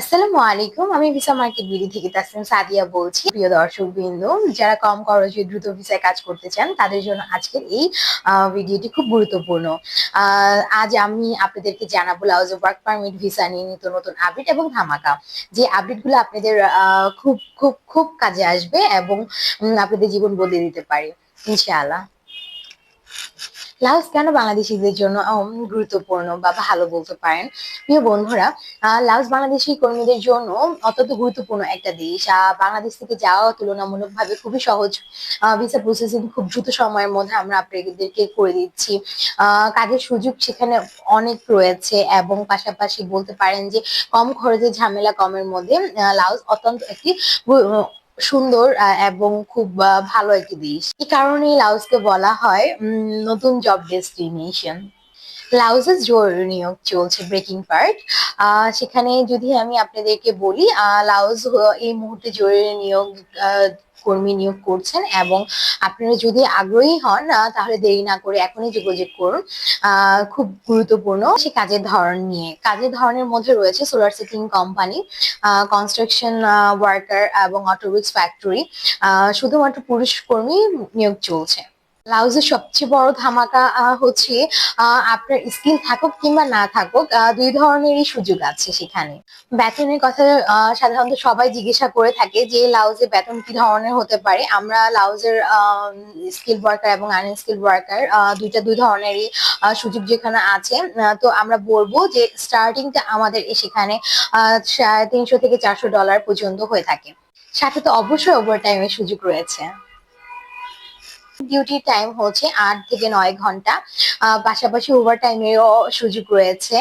আসসালামু আলাইকুম, আমি ভিসা মার্কেট বিডি থেকে তাসলিম সাদিয়া বলছি। প্রিয় দর্শক বিন্দু যারা কম খরচে দ্রুত ভিসায় কাজ করতে চান, তাদের জন্য আজকের এই ভিডিওটি খুব গুরুত্বপূর্ণ। আজ আমি আপনাদেরকে জানাব লাউজ ওয়ার্ক পারমিট ভিসা নিয়ে নিত্য নতুন আপডেট এবং ধামাকা। যে আপডেটগুলো আপনাদের খুব খুব খুব কাজে আসবে এবং আপনাদের জীবন বদলে দিতে পারে। ইনশাআল্লাহ। লাউস কেন বাংলাদেশিদের জন্য গুরুত্বপূর্ণ বা ভালো বলতে পারেন? প্রিয় বন্ধুরা লাউস বাংলাদেশি কর্মীদের জন্য অত্যন্ত গুরুত্বপূর্ণ একটা দেশ। বাংলাদেশ থেকে যাওয়া তুলনামূলকভাবে খুবই সহজ। ভিসা প্রসেসিং খুব দ্রুত সময়ের মধ্যে আমরা আপনাদেরকে করে দিচ্ছি। কাজের সুযোগ সেখানে অনেক রয়েছে এবং পাশাপাশি বলতে পারেন যে কম খরচে ঝামেলা কমের মধ্যে লাউস অত্যন্ত একটি সুন্দর এবং খুব ভালো একটি দেশ। এই কারণেই লাউসকে বলা হয় নতুন জব ডেস্টিনেশন লাউজের জোর নিয়োগ চলছে ব্রেকিং পার্ট। সেখানে যদি আমি আপনাদেরকে বলি লাউজ এই মুহূর্তে জরুরি নিয়োগ কর্মী নিয়োগ করছেন এবং আপনারা যদি আগ্রহী হন তাহলে দেরি না করে এখনই যোগাযোগ করুন। খুব গুরুত্বপূর্ণ সে কাজের ধরন নিয়ে। কাজের ধরনের মধ্যে রয়েছে solar sitting company construction worker এবং অটোবিক্স ফ্যাক্টরি শুধুমাত্র পুরুষ কর্মী নিয়োগ চলছে। ব্লাউজের সবচেয়ে বড় ধামাকা হচ্ছে আপনার স্কিল থাকুক কিংবা না থাকুক দুই ধরনেরই সুযোগ আছে সেখানে। বেতনের কথা সাধারণত সবাই জিজ্ঞাসা করে থাকে যে লাউজে বেতন কি ধরনের হতে পারে? আমরা লাউজের স্কিল ওয়ার্কার এবং আনস্কিল ওয়ার্কার দুইটা দুই ধরনেরই সুযোগ যেখানে আছে। তো আমরা বলব যে স্টার্টিংটা আমাদের সেখানে তিনশো থেকে চারশো ডলার পর্যন্ত হয়ে থাকে। সাথে তো অবশ্যই ওভার টাইমের সুযোগ রয়েছে। ডিউটি টাইম হচ্ছে আট থেকে নয় ঘণ্টা। পাশাপাশি ওভার টাইমেরও সুযোগ রয়েছে।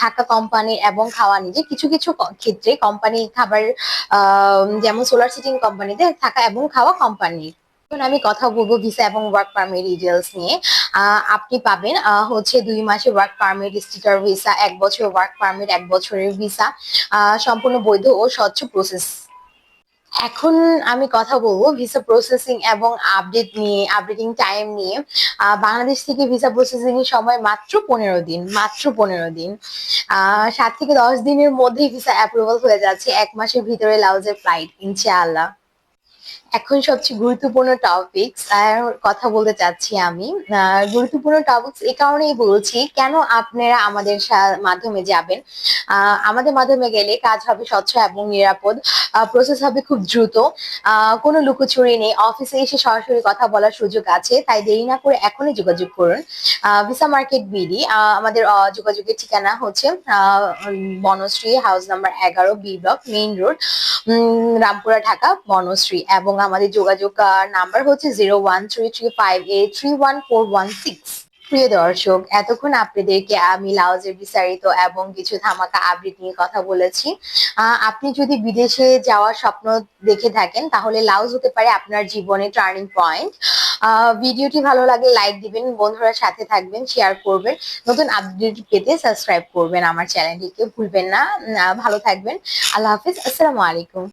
থাকা কোম্পানির এবং খাওয়া নিজে। কিছু কিছু ক্ষেত্রে কোম্পানি খাবার যেমন সোলার সিটিং কোম্পানিতে থাকা এবং খাওয়া কোম্পানির আমি কথা বলব ভিসা এবং ওয়ার্ক পারমিট ডিটেলস নিয়ে। আপনি পাবেন হচ্ছে দুই মাসে ওয়ার্ক পারমিট স্টিকার ভিসা এক বছর ওয়ার্ক পারমিট এক বছরের ভিসা সম্পূর্ণ বৈধ ও স্বচ্ছ প্রসেস এখন আমি কথা বলব ভিসা প্রসেসিং এবং আপডেট নিয়ে আপডেটিং টাইম নিয়ে। বাংলাদেশ থেকে ভিসা প্রসেসিং এর সময় মাত্র পনেরো দিন, মাত্র পনেরো দিন। সাত থেকে দশ দিনের মধ্যেই ভিসা অ্যাপ্রুভাল হয়ে যাচ্ছে। এক মাসের ভিতরে লাউজের ফ্লাইট ইনশাআল্লাহ। এখন সবচেয়ে গুরুত্বপূর্ণ টপিকস কথা বলতে চাচ্ছি আমি গুরুত্বপূর্ণ টপিকস এই কারণেই বলছি, কেন আপনারা আমাদের মাধ্যমে যাবেন? আমাদের মাধ্যমে গেলে কাজ হবে স্বচ্ছ এবং নিরাপদ প্রসেস হবে খুব দ্রুত কোনো লুকোচুরি নেই অফিসে এসে সরাসরি কথা বলার সুযোগ আছে, তাই দেরি না করে এখনই যোগাযোগ করুন। ভিসা মার্কেট বিডি আমাদের যোগাযোগের ঠিকানা হচ্ছে বনশ্রী হাউস নাম্বার এগারো B block main road Rampura, Dhaka, Banasree. এবং আমাদের যোগাযোগ নাম্বার হচ্ছে zero one three three five eight three one four one six প্রিয় দর্শক, এতক্ষণ আপনাদেরকে আমি লাউজের বিস্তারিত এবং কিছু ধামাকা আপডেট নিয়ে কথা বলেছি। আপনি যদি বিদেশে যাওয়ার স্বপ্ন দেখে থাকেন, তাহলে লাউজ হতে পারে আপনার জীবনে টার্নিং পয়েন্ট ভিডিওটি ভালো লাগে লাইক দিবেন, বন্ধুরা সাথে থাকবেন শেয়ার করবেন। নতুন আপডেট পেতে সাবস্ক্রাইব করবেন আমার চ্যানেলটিকে ভুলবেন না। ভালো থাকবেন। আল্লাহ হাফিজ। আসসালামু আলাইকুম।